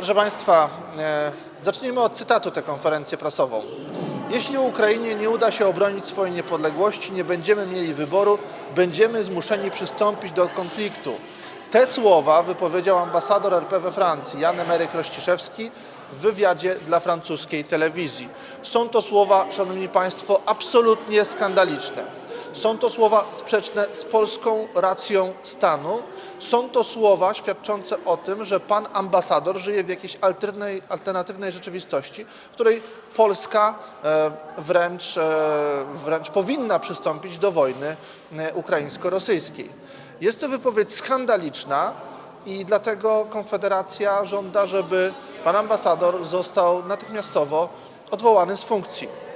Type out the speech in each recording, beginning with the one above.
Proszę Państwa, e, zacznijmy od cytatu tę konferencję prasową. Jeśli Ukrainie nie uda się obronić swojej niepodległości, nie będziemy mieli wyboru, będziemy zmuszeni przystąpić do konfliktu. Te słowa wypowiedział ambasador RP we Francji, Jan Emeryk Rościszewski, w wywiadzie dla francuskiej telewizji. Są to słowa, Szanowni Państwo, absolutnie skandaliczne. Są to słowa sprzeczne z polską racją stanu. Są to słowa świadczące o tym, że pan ambasador żyje w jakiejś alternatywnej, rzeczywistości, w której Polska e, wręcz, e, wręcz powinna przystąpić do wojny e, ukraińsko-rosyjskiej. Jest to wypowiedź skandaliczna i dlatego Konfederacja żąda, żeby pan ambasador został natychmiastowo odwołany z funkcji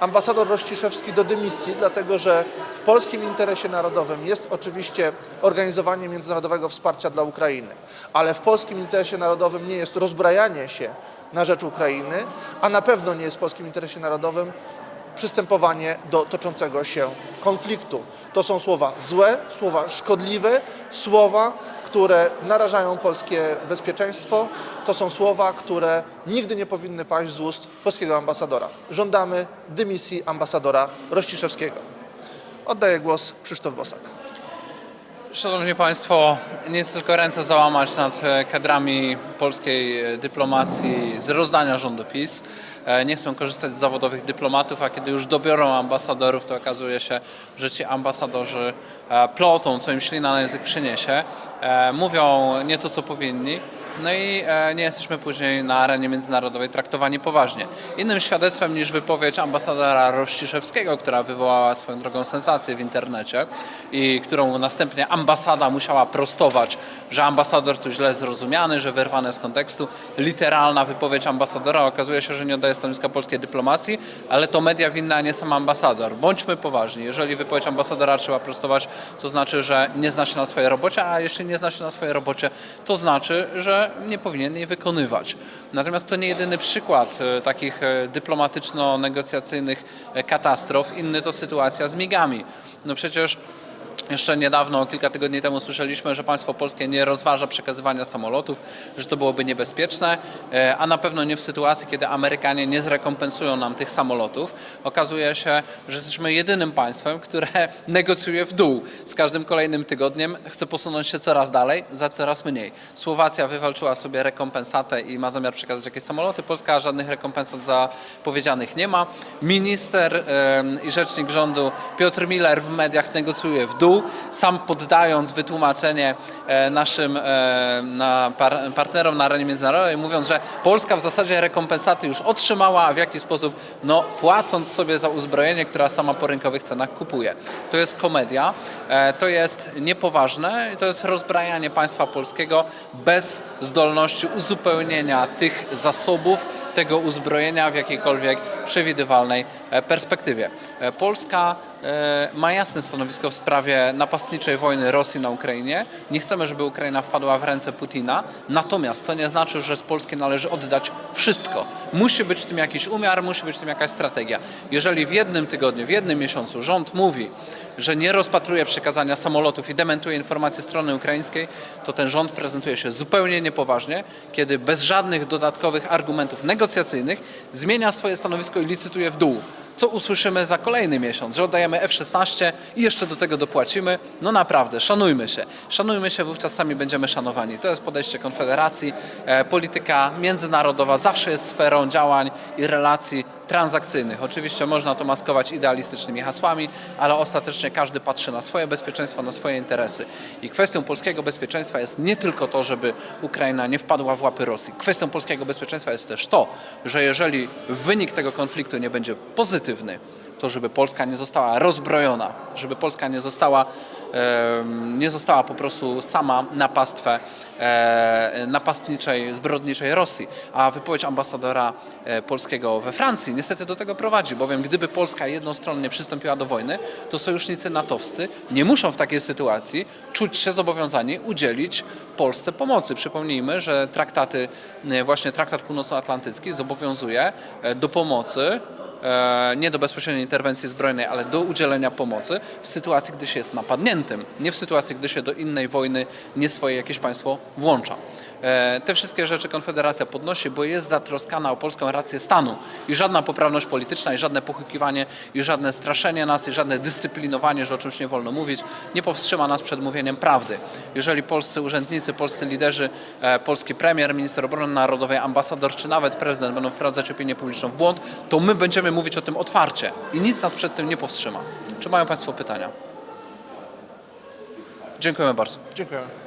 ambasador Rościszewski do dymisji, dlatego że w polskim interesie narodowym jest oczywiście organizowanie międzynarodowego wsparcia dla Ukrainy, ale w polskim interesie narodowym nie jest rozbrajanie się na rzecz Ukrainy, a na pewno nie jest w polskim interesie narodowym przystępowanie do toczącego się konfliktu. To są słowa złe, słowa szkodliwe, słowa, które narażają polskie bezpieczeństwo. To są słowa, które nigdy nie powinny paść z ust polskiego ambasadora. Żądamy dymisji ambasadora Rościszewskiego. Oddaję głos Krzysztof Bosak. Szanowni Państwo, nie jest tylko ręce załamać nad e, kadrami polskiej e, dyplomacji z rozdania rządu PiS. E, Nie chcą korzystać z zawodowych dyplomatów, a kiedy już dobiorą ambasadorów, to okazuje się, że ci ambasadorzy plotą, co im ślina na język przyniesie, mówią nie to, co powinni. No i e, nie jesteśmy później na arenie międzynarodowej traktowani poważnie. Innym świadectwem niż wypowiedź ambasadora Rościszewskiego, która wywołała swoją drogą sensację w internecie i którą następnie ambasada musiała prostować, że ambasador tu źle zrozumiany, że wyrwane z kontekstu. Literalna wypowiedź ambasadora okazuje się, że nie oddaje stanowiska polskiej dyplomacji, ale to media winne, a nie sam ambasador. Bądźmy poważni. Jeżeli wypowiedź ambasadora trzeba prostować, to znaczy, że nie zna się na swojej robocie, a jeśli nie zna się na swojej robocie, to znaczy, że nie powinien jej wykonywać. Natomiast to nie jedyny przykład e, takich e, dyplomatyczno-negocjacyjnych e, katastrof. Inny to sytuacja z migami. No przecież jeszcze niedawno, kilka tygodni temu słyszeliśmy, że państwo polskie nie rozważa przekazywania samolotów, że to byłoby niebezpieczne, e, a na pewno nie w sytuacji, kiedy Amerykanie nie zrekompensują nam tych samolotów. Okazuje się, że jesteśmy jedynym państwem, które negocjuje w dół. Z każdym kolejnym tygodniem chce posunąć się coraz dalej, za coraz mniej. Słowacja wywalczyła sobie rekompensatę i ma zamiar przekazać jakieś samoloty. Polska żadnych rekompensat zapowiedzianych nie ma. Minister i rzecznik rządu Piotr Miller w mediach negocjuje w dół, sam poddając wytłumaczenie e, naszym e, na par, partnerom na arenie międzynarodowej, mówiąc, że Polska w zasadzie rekompensaty już otrzymała, a w jaki sposób? No płacąc sobie za uzbrojenie, która sama po rynkowych cenach kupuje. To jest komedia, e, to jest niepoważne i to jest rozbrajanie państwa polskiego bez zdolności uzupełnienia tych zasobów, tego uzbrojenia w jakiejkolwiek przewidywalnej perspektywie. Polska ma jasne stanowisko w sprawie napastniczej wojny Rosji na Ukrainie. Nie chcemy, żeby Ukraina wpadła w ręce Putina, natomiast to nie znaczy, że z Polski należy oddać wszystko. Musi być w tym jakiś umiar, musi być w tym jakaś strategia. Jeżeli w jednym tygodniu, w jednym miesiącu rząd mówi, że nie rozpatruje przekazania samolotów i dementuje informacje strony ukraińskiej, to ten rząd prezentuje się zupełnie niepoważnie, kiedy bez żadnych dodatkowych argumentów negocjacyjnych zmienia swoje stanowisko i licytuje w dół. Co usłyszymy za kolejny miesiąc, że oddajemy F-16 i jeszcze do tego dopłacimy? No naprawdę, szanujmy się. Szanujmy się, wówczas sami będziemy szanowani. To jest podejście Konfederacji. E, polityka międzynarodowa zawsze jest sferą działań i relacji transakcyjnych. Oczywiście można to maskować idealistycznymi hasłami, ale ostatecznie każdy patrzy na swoje bezpieczeństwo, na swoje interesy. I kwestią polskiego bezpieczeństwa jest nie tylko to, żeby Ukraina nie wpadła w łapy Rosji. Kwestią polskiego bezpieczeństwa jest też to, że jeżeli wynik tego konfliktu nie będzie pozytywny, to żeby Polska nie została rozbrojona, żeby Polska nie została, nie została po prostu sama na pastwę e, napastniczej, zbrodniczej Rosji. A wypowiedź ambasadora e, polskiego we Francji niestety do tego prowadzi, bowiem gdyby Polska jednostronnie przystąpiła do wojny, to sojusznicy natowscy nie muszą w takiej sytuacji czuć się zobowiązani udzielić Polsce pomocy. Przypomnijmy, że traktaty, e, właśnie traktat północnoatlantycki zobowiązuje do pomocy nie do bezpośredniej interwencji zbrojnej, ale do udzielenia pomocy w sytuacji, gdy się jest napadniętym, nie w sytuacji, gdy się do innej wojny nie swoje jakieś państwo włącza. E, Te wszystkie rzeczy Konfederacja podnosi, bo jest zatroskana o polską rację stanu i żadna poprawność polityczna, i żadne pochukiwanie, i żadne straszenie nas, i żadne dyscyplinowanie, że o czymś nie wolno mówić, nie powstrzyma nas przed mówieniem prawdy. Jeżeli polscy urzędnicy, polscy liderzy, e, polski premier, minister obrony narodowej, ambasador, czy nawet prezydent będą wprowadzać opinię publiczną w błąd, to my będziemy mówić o tym otwarcie i nic nas przed tym nie powstrzyma. Czy mają Państwo pytania? Dziękujemy bardzo. Dziękuję.